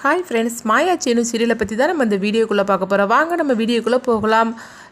Hi friends மாயா சேனு சீரியலை பற்றி தான் நம்ம இந்த வீடியோக்குள்ளே பார்க்க போகிறோம் வாங்க நம்ம வீடியோக்குள்ளே போகலாம்.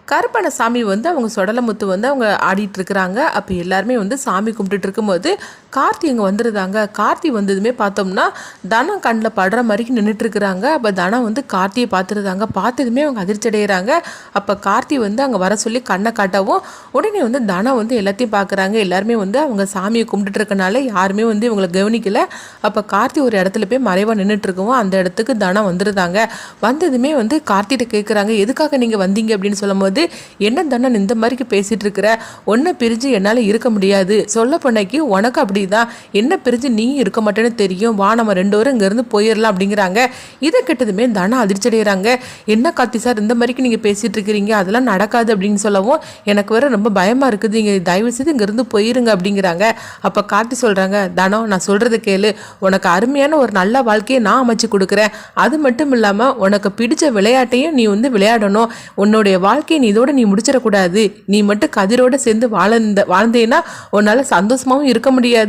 கருப்பணசாமி வந்து அவங்க சுடலமுத்து வந்து அவங்க ஆடிட்டுருக்குறாங்க அப்போ எல்லாருமே வந்து சாமி கும்பிட்டுட்டு இருக்கும்போது கார்த்தி இங்கே வந்துருந்தாங்க கார்த்தி வந்ததுமே பார்த்தோம்னா தனம் கண்ணில் படுற மாதிரி நின்றுட்டுருக்குறாங்க அப்போ தனம் வந்து கார்த்தியை பார்த்துருந்தாங்க பார்த்ததுமே அவங்க அதிர்ச்சி அடைகிறாங்க அப்போ கார்த்தி வந்து அங்கே வர சொல்லி கண்ணை காட்டவும் உடனே வந்து தனம் வந்து எல்லாத்தையும் பார்க்குறாங்க. எல்லாருமே வந்து அவங்க சாமியை கும்பிட்டுட்டு இருக்கனால யாருமே வந்து இவங்களை கவனிக்கல. அப்போ கார்த்தி ஒரு இடத்துல போய் மறைவாக நின்றுட்டுருக்கவும் அந்த இடத்துக்கு தனம் வந்துருந்தாங்க வந்ததுமே வந்து கார்த்திகிட்ட கேட்குறாங்க எதுக்காக நீங்கள் வந்தீங்க? அப்படின்னு சொல்லும்போது என்ன தனம் இந்த மாதிரிக்கு பேசிகிட்டு இருக்கிற ஒன்றை பிரிஞ்சு என்னால் இருக்க முடியாது. சொல்ல பண்ணைக்கு உனக்கு அப்படி அப்படிதான் என்ன பிரிஞ்சு நீ இருக்க மாட்டேன்னு தெரியும். வா நம்ம ரெண்டு பேரும் இங்கேருந்து போயிடலாம் அப்படிங்கிறாங்க. இதை கெட்டதுமே தனம் அதிர்ச்சி அடைகிறாங்க என்ன கார்த்தி சார் இந்த மாதிரிக்கு நீங்கள் பேசிகிட்டு இருக்கிறீங்க? அதெல்லாம் நடக்காது அப்படின்னு சொல்லவும் எனக்கு வேறு ரொம்ப பயமாக இருக்குது. இங்கே தயவு செய்து இங்கேருந்து போயிருங்க அப்படிங்கிறாங்க. அப்போ கார்த்தி சொல்கிறாங்க தனம் நான் சொல்கிறத கேளு. உனக்கு அருமையான ஒரு நல்ல வாழ்க்கையை நான் அமைச்சு கொடுக்குறேன். அது மட்டும் இல்லாமல் உனக்கு பிடிச்ச விளையாட்டையும் நீ வந்து விளையாடணும். உன்னுடைய வாழ்க்கையை நீ இதோட நீ முடிச்சிடக்கூடாது. நீ மட்டும் கதிரோடு சேர்ந்து வாழ்ந்த வாழ்ந்தேன்னா உன்னால் சந்தோஷமாகவும் இருக்க முடியாது.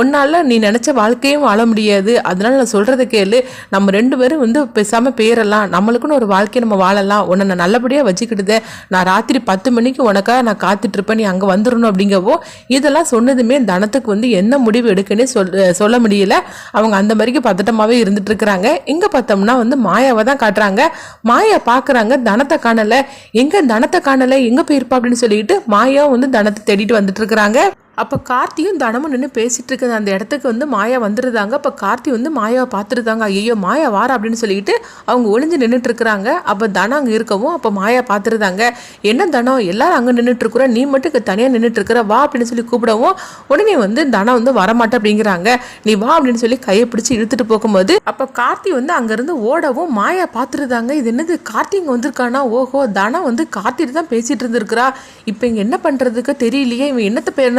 உன்னால் நீ நினச்ச வாழ்க்கையும் வாழ முடியாது. அதனால நான் சொல்கிறத கேளு. நம்ம ரெண்டு பேரும் வந்து பேசாமல் பேரலாம். நம்மளுக்குன்னு ஒரு வாழ்க்கையை நம்ம வாழலாம். உன்னை நான் நல்லபடியாக வச்சுக்கிட்டுதே நான் ராத்திரி பத்து மணிக்கு உனக்காக நான் காத்துட்ருப்பேன். நீ அங்கே வந்துடணும் அப்படிங்கவோ இதெல்லாம் சொன்னதுமே தனத்துக்கு வந்து என்ன முடிவு எடுக்குன்னு சொல் சொல்ல முடியல. அவங்க அந்த மாதிரிக்கு பதட்டமாகவே இருந்துட்டு இருக்கிறாங்க இங்கே பார்த்தோம்னா வந்து மாயாவை தான் காட்டுறாங்க. மாயா பார்க்குறாங்க தனத்தை காணலை. எங்கே தனத்தை காணலை? எங்கே போயிருப்பா அப்படின்னு சொல்லிட்டு மாயா வந்து தனத்தை தேடிட்டு வந்துட்டு இருக்கிறாங்க அப்போ கார்த்தியும் தனமும் நின்று பேசிகிட்டு இருக்குது அந்த இடத்துக்கு வந்து மாயா வந்துருந்தாங்க அப்போ கார்த்தி வந்து மாயாவை பார்த்துருந்தாங்க ஐயோ மாயா வார அப்படின்னு சொல்லிட்டு அவங்க ஒளிஞ்சு நின்றுட்டு இருக்கிறாங்க. அப்போ தனம் அங்கே இருக்கவும் அப்போ மாயா பார்த்துருந்தாங்க என்ன தனம் எல்லாரும் அங்கே நின்றுட்டுருக்குற நீ மட்டும் தனியாக நின்றுட்டுருக்குற வா அப்படின்னு சொல்லி கூப்பிடவும் உடனே வந்து தனம் வந்து வரமாட்டேன் அப்படிங்கிறாங்க. நீ வா அப்படின்னு சொல்லி கையை பிடிச்சி இழுத்துட்டு போகும்போது அப்போ கார்த்தி வந்து அங்கேருந்து ஓடவும் மாயா பார்த்துருந்தாங்க இது என்னது? கார்த்தி இங்கே வந்திருக்கானா? ஓஹோ தனம் வந்து கார்த்திட்டு தான் பேசிகிட்டு இருந்திருக்கிறா. இப்போ இங்கே என்ன பண்ணுறதுக்கு தெரியலையே. இவன் என்னத்தை பேர்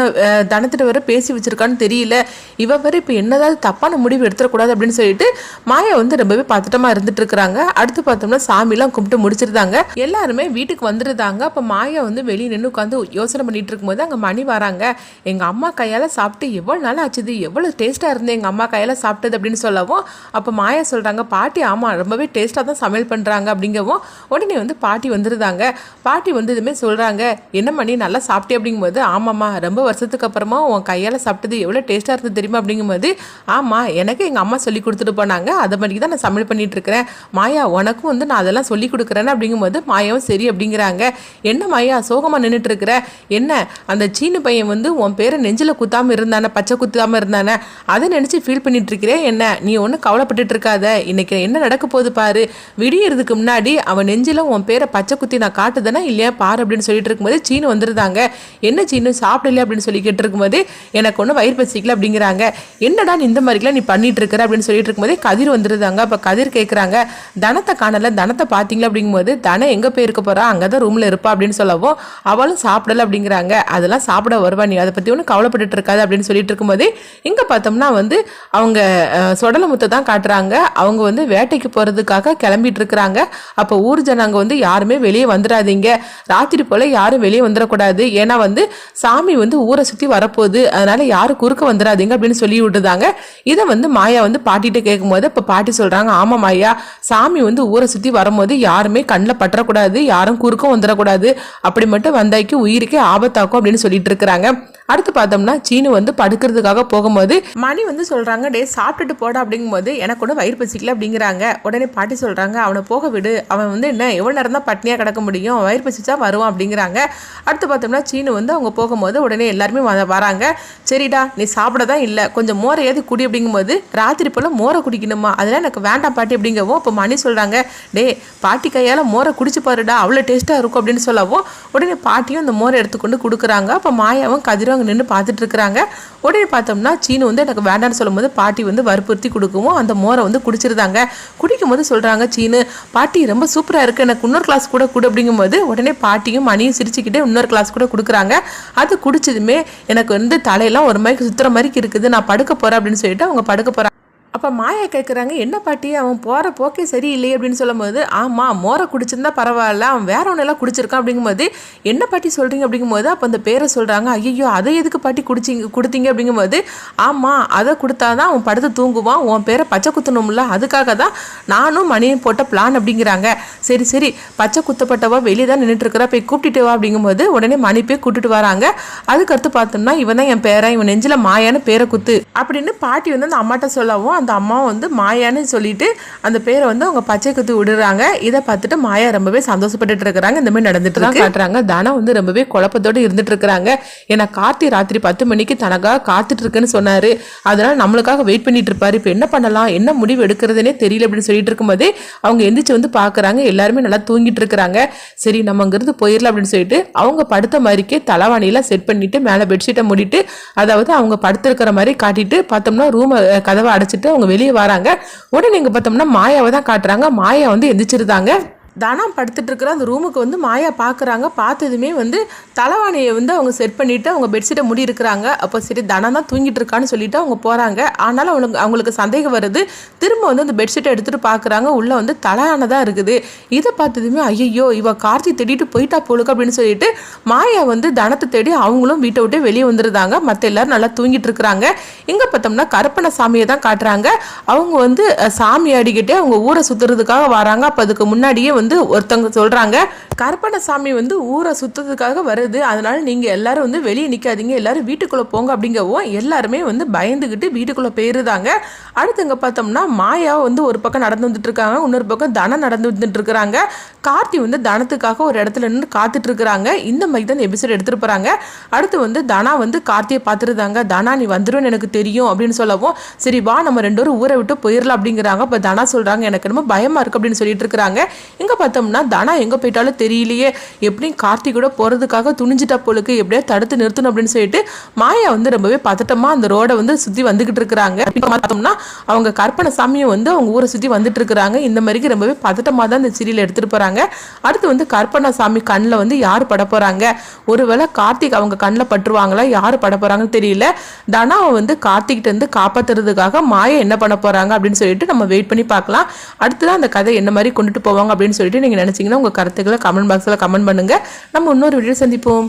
தனத்திட்ட வர பேசி வச்சிருக்கான்னு தெரியல. இவ வரை இப்போ என்னதாவது தப்பான முடிவு எடுத்துடக்கூடாது அப்படின்னு சொல்லிட்டு மாயா வந்து ரொம்பவே பதட்டமா இருந்துட்டு இருக்கிறாங்க அடுத்து பார்த்தோம்னா சாமிலாம் கும்பிட்டு முடிச்சிருந்தாங்க. எல்லாருமே வீட்டுக்கு வந்துருந்தாங்க. அப்போ மாயா வந்து வெளியே நின்று உட்காந்து யோசனை பண்ணிட்டு இருக்கும்போது அங்கே மணி வராங்க. எங்கள் அம்மா கையால் சாப்பிட்டு எவ்வளோ நாள் ஆச்சுது? எவ்வளோ டேஸ்ட்டாக இருந்து எங்கள் அம்மா கையால் சாப்பிட்டது அப்படின்னு சொல்லவும் அப்போ மாயா சொல்கிறாங்க பாட்டி ஆமாம் ரொம்பவே டேஸ்ட்டாக தான் சமையல் பண்ணுறாங்க அப்படிங்கவும் உடனே வந்து பாட்டி வந்துருந்தாங்க. பாட்டி வந்ததுமே சொல்கிறாங்க என்ன மணி நல்லா சாப்பிட்டே அப்படிங்கும்போது ஆமாம்மா ரொம்ப வருஷத்துக்கு சாப்பிட்டதுக்கப்புறமா உன் கையால் சாப்பிட்டது எவ்வளோ டேஸ்ட்டாக இருந்தது தெரியுமா அப்படிங்கும்போது ஆமாம் எனக்கு எங்கள் அம்மா சொல்லி கொடுத்துட்டு போனாங்க. அதை மாதிரி தான் நான் சமையல் பண்ணிகிட்டு இருக்கிறேன். மாயா உனக்கும் வந்து நான் அதெல்லாம் சொல்லி கொடுக்குறேன்னு அப்படிங்கும்போது மாயாவும் சரி அப்படிங்கிறாங்க. என்ன மாயா சோகமாக நின்றுட்டு இருக்கிற? என்ன அந்த சீனு பையன் வந்து உன் பேரை நெஞ்சில் குத்தாமல் இருந்தானே பச்சை குத்தாமல் இருந்தானே அதை நினச்சி ஃபீல் பண்ணிகிட்ருக்கிறேன் என்ன நீ ஒன்றும் கவலைப்பட்டுட்டு இருக்காத. இன்னைக்கு என்ன நடக்க போகுது பாரு. விடியறதுக்கு முன்னாடி அவன் நெஞ்சில் உன் பேரை பச்சை குத்தி நான் காட்டுதேனா இல்லையா பாரு அப்படின்னு சொல்லிட்டு இருக்கும்போது சீனு வந்துருந்தாங்க என்ன சீனு சாப்பிடல அப்படின்னு சொல்லி இருக்கும்போது எனக்கு ஒன்றும் வயிறு பசிக்கல அப்படிங்கிறாங்க. என்னடா நீ இந்த மாதிரிலாம் நீ பண்ணிட்டு இருக்கிற அப்படின்னு சொல்லிட்டு இருக்கும்போது கதிர் வந்துருந்தாங்க அப்போ கதிர் கேட்குறாங்க தனத்தை காணல தனத்தை பார்த்தீங்களா? அப்படிங்கும்போது தனம் எங்கே போயிருக்க போகிறா அங்கே தான் ரூமில் இருப்பா? அப்படின்னு சொல்லவும் அவளும் சாப்பிடல அப்படிங்கிறாங்க. அதெல்லாம் சாப்பிட வருவா நீ? அதை பற்றி ஒன்றும் கவலைப்பட்டுட்டு இருக்காது அப்படின்னு சொல்லிட்டு இருக்கும்போது இங்கே பார்த்தோம்னா வந்து அவங்க சொடலமுத்தை தான் காட்டுறாங்க. அவங்க வந்து வேட்டைக்கு போகிறதுக்காக கிளம்பிட்டு இருக்கிறாங்க அப்போ ஊர் ஜனங்க வந்து யாருமே வெளியே வந்துடாதீங்க. ராத்திரி போல் யாரும் வெளியே வந்துடக்கூடாது. ஏன்னா வந்து சாமி வந்து ஊரை சுற்றி சுற்றி வரப்போகுது. அதனால் யாரும் குறுக்க வந்துடாதீங்க அப்படின்னு சொல்லி விட்டுதாங்க இதை வந்து மாயா வந்து பாட்டிகிட்ட கேட்கும்போது இப்போ பாட்டி சொல்கிறாங்க ஆமாம் மாயா சாமி வந்து ஊரை சுற்றி வரும்போது யாருமே கண்ணில் பற்றக்கூடாது யாரும் குறுக்கம் வந்துடக்கூடாது அப்படி மட்டும் வந்தாய்க்கு உயிருக்கே ஆபத்தாக்கும் அப்படின்னு சொல்லிட்டு இருக்கிறாங்க. அடுத்து பார்த்தோம்னா சீனு வந்து படுக்கிறதுக்காக போகும்போது மணி வந்து சொல்கிறாங்க டே சாப்பிட்டுட்டு போட அப்படிங்கும்போது எனக்கு ஒன்றும் வயிறு பசிக்கல அப்படிங்கிறாங்க. உடனே பாட்டி சொல்கிறாங்க அவனை போக விடு. அவன் வந்து என்ன எவ்வளோ நேரம் தான் பட்னியாக கிடக்க முடியும்? வயிறு பசிச்சா வருவான் அப்படிங்கிறாங்க. அடுத்து பார்த்தோம்னா சீனு வந்து அவங்க போகும்போது உடனே எல்லாருமே வராங்க. சரிடா நீ சாப்பிட தான் இல்லை. கொஞ்சம் மோரை ஏது குடி அப்படிங்கும்போது ராத்திரி போல் மோரை குடிக்கணுமா? அதெல்லாம் எனக்கு வேண்டாம் பாட்டி அப்படிங்கவும் இப்போ மணி சொல்கிறாங்க டே பாட்டி கையால் மோரை குடிச்சு பாருடா அவ்வளோ டேஸ்ட்டாக இருக்கும் அப்படின்னு சொல்லவும் உடனே பாட்டியும் அந்த மோரை எடுத்துக்கொண்டு கொடுக்குறாங்க. அப்போ மாயாவும் கதிரும் அங்கே நின்று பார்த்துட்டு இருக்கிறாங்க. உடனே பார்த்தோம்னா சீனு வந்து எனக்கு வேண்டாம்னு சொல்லும்போது பாட்டி வந்து வற்புறுத்தி கொடுக்கவும் அந்த மோரை வந்து குடிச்சிருந்தாங்க. குடிக்கும் போது சொல்கிறாங்க சீனு பாட்டி ரொம்ப சூப்பராக இருக்குது எனக்கு இன்னொரு கிளாஸ் கூட கொடு அப்படிங்கும்போது உடனே பாட்டியும் மணியும் சிரிச்சுக்கிட்டே இன்னொரு கிளாஸ் கூட கொடுக்குறாங்க. அது குடிச்சதுமே எனக்கு வந்து தலையெல்லாம் ஒரு மாதிரி சுத்துற மாதிரி இருக்குது நான் படுக்க போகிறேன் அப்படின்னு சொல்லிட்டு அவங்க படுக்க போகிறாங்க அப்போ மாயா கேட்குறாங்க என்ன பாட்டி? அவன் போகிற போக்கே சரியில்லை அப்படின்னு சொல்லும்போது ஆமாம் மோரை குடிச்சிருந்தா பரவாயில்ல அவன் வேற ஒன்றெல்லாம் குடிச்சிருக்கான் அப்படிங்கும்போது என்ன பாட்டி சொல்கிறீங்க அப்படிங்கும்போது அப்போ அந்த பேரை சொல்கிறாங்க ஐயோ அதை எதுக்கு பாட்டி குடிச்சிங்க கொடுத்தீங்க? அப்படிங்கும்போது ஆமாம் அதை கொடுத்தாதான் அவன் படுத்து தூங்குவான் உன் பேரை பச்சை குத்தணும்ல அதுக்காக தான் நானும் மணியும் போட்ட பிளான் அப்படிங்கிறாங்க. சரி சரி பச்சை குத்தப்பட்டவா வெளியே தான் நின்றுட்டுருக்கிறா போய் கூப்பிட்டுட்டு வா அப்படிங்கும்போது உடனே மணி போய் கூட்டிட்டு வராங்க. அதுக்கடுத்து பார்த்தோம்னா இவன் தான் என் பேரன் இவன் நெஞ்சில் மாயான்னு பேரை குத்து. அப்படின்னு பாட்டி வந்து அந்த அம்மாட்ட சொல்லவும் அந்த அம்மா வந்து மாயான்னு சொல்லிட்டு அந்த பேரை வந்து அவங்க பச்சை குத்து விடுறாங்க. இதை பார்த்துட்டு மாயா ரொம்பவே சந்தோஷப்பட்டுட்டு இருக்கிறாங்க. இந்த மாதிரி நடந்துட்டு தான் காட்டுறாங்க. தனம் வந்து ரொம்பவே குழப்பத்தோடு இருந்துட்டு இருக்கிறாங்க. ஏன்னா கார்த்தி ராத்திரி பத்து மணிக்கு தனக்காக காத்துட்டு இருக்குன்னு சொன்னாரு. அதனால நம்மளுக்காக வெயிட் பண்ணிட்டு இருப்பாரு. இப்போ என்ன பண்ணலாம்? என்ன முடிவு எடுக்கிறதுனே தெரியல அப்படின்னு சொல்லிட்டு இருக்கும்போதே அவங்க எந்திரிச்சு வந்து பார்க்கறாங்க. எல்லாருமே நல்லா தூங்கிட்டு இருக்கிறாங்க. சரி நம்ம அங்கிருந்து போயிடலாம் அப்படின்னு சொல்லிட்டு அவங்க படுத்த மாதிரிக்கே தலைவாணியெல்லாம் செட் பண்ணிட்டு மேலே பெட்ஷீட்டை மூடிட்டு அதாவது அவங்க படுத்திருக்கிற மாதிரி காட்டிட்டு பார்த்தோம்னா ரூமை கதவை அடைச்சிட்டு அவங்க வெளியே வராங்க. உடனே இங்கே பார்த்தோம்னா மாயாவை தான் காட்டுறாங்க. மாயா வந்து எந்திரிச்சிருந்தாங்க. தனம் படுத்துட்டுருக்குற அந்த ரூமுக்கு வந்து மாயா பார்க்குறாங்க பார்த்ததுமே வந்து தலைவாணியை வந்து அவங்க செட் பண்ணிவிட்டு அவங்க பெட்ஷீட்டை முடி இருக்கிறாங்க. அப்போ சரி தனம் தான் தூங்கிட்டு இருக்கான்னு சொல்லிட்டு அவங்க போகிறாங்க ஆனாலும் அவங்களுக்கு அவங்களுக்கு சந்தேகம் வருது. திரும்ப வந்து அந்த பெட்ஷீட்டை எடுத்துகிட்டு பார்க்குறாங்க உள்ளே வந்து தலையானதாக தான் இருக்குது. இதை பார்த்ததுமே ஐயோ இவ கார்த்தி தேடிட்டு போயிட்டா போலுக்கு அப்படின்னு சொல்லிட்டு மாயா வந்து தனத்தை தேடி அவங்களும் வீட்டை விட்டு வெளியே வந்துருந்தாங்க மற்ற எல்லாரும் நல்லா தூங்கிட்டு இருக்கிறாங்க. இங்கே பார்த்தோம்னா கருப்பண சாமியை தான் காட்டுறாங்க. அவங்க வந்து சாமி அடிக்கிட்டே அவங்க ஊரை சுற்றுறதுக்காக வராங்க. அப்போ அதுக்கு முன்னாடியே வந்து வந்து ஒருத்தவங்க சொல்கிறாங்க கருப்பணசாமி வந்து ஊரை சுற்றுறதுக்காக வருது. அதனால் நீங்கள் எல்லாரும் வந்து வெளியே நிற்காதீங்க எல்லோரும் வீட்டுக்குள்ளே போங்க அப்படிங்கவும் எல்லாருமே வந்து பயந்துக்கிட்டு வீட்டுக்குள்ளே போயிருந்தாங்க. அடுத்து இங்கே பார்த்தோம்னா மாயா வந்து ஒரு பக்கம் நடந்து வந்துட்டுருக்காங்க இன்னொரு பக்கம் தனம் நடந்து வந்துட்டுருக்குறாங்க. கார்த்தி வந்து தனத்துக்காக ஒரு இடத்துல நின்று காத்துட்ருக்குறாங்க இந்த மாதிரி தான் எபிசோட் எடுத்துகிட்டு போகிறாங்க அடுத்து வந்து தனா வந்து கார்த்தியை பார்த்துருந்தாங்க. தனா நீ வந்துருன்னு எனக்கு தெரியும் அப்படின்னு சொல்லவும் சரி வா நம்ம ரெண்டு பேரும் ஊரை விட்டு போயிடலாம் அப்படிங்கிறாங்க. இப்போ தனா சொல்கிறாங்க எனக்கு ரொம்ப பயமாக இருக்குது அப்படின்னு சொல்லிட்டு இருக்கிறாங்க இங்கே பார்த்தோம்னா தனா எங்கே போயிட்டாலும் தெரியலையே. எப்படியும் கார்த்தி கூட போகிறதுக்காக துணிஞ்சிட்டா போலுக்கு எப்படியோ தடுத்து நிறுத்தணும் அப்படின்னு சொல்லிட்டு மாயா வந்து ரொம்பவே பதட்டமாக அந்த ரோடை வந்து சுற்றி வந்துக்கிட்டு இருக்கிறாங்க. பார்த்தோம்னா அவங்க கற்பனை சாமியும் வந்து அவங்க ஊரை சுற்றி வந்துட்டு இருக்கிறாங்க. இந்த மாதிரிக்கு ரொம்பவே பதட்டமாக தான் இந்த சீரியல் எடுத்துகிட்டு போகிறாங்க அடுத்து வந்து கற்பனா சாமி கண்ணில் வந்து யார் பட போகிறாங்க ஒருவேளை கார்த்திக் அவங்க கண்ணில் பட்டுருவாங்களா? யார் பட போகிறாங்கன்னு தெரியல. தனாவை வந்து கார்த்திக்கிட்ட இருந்து காப்பாத்துறதுக்காக மாயா என்ன பண்ண போகிறாங்க அப்படின்னு சொல்லிட்டு நம்ம வெயிட் பண்ணி பார்க்கலாம். அடுத்ததான் அந்த கதை என்ன மாதிரி கொண்டுட்டு போவாங்க அப்படின்னு அப்படின்னு சொல்லிட்டு நீங்கள் நினச்சிங்கன்னா உங்கள் கருத்துக்களை கமெண்ட் பாக்ஸில் கமெண்ட் பண்ணுங்கள் நம்ம இன்னொரு வீடியோ சந்திப்போம்.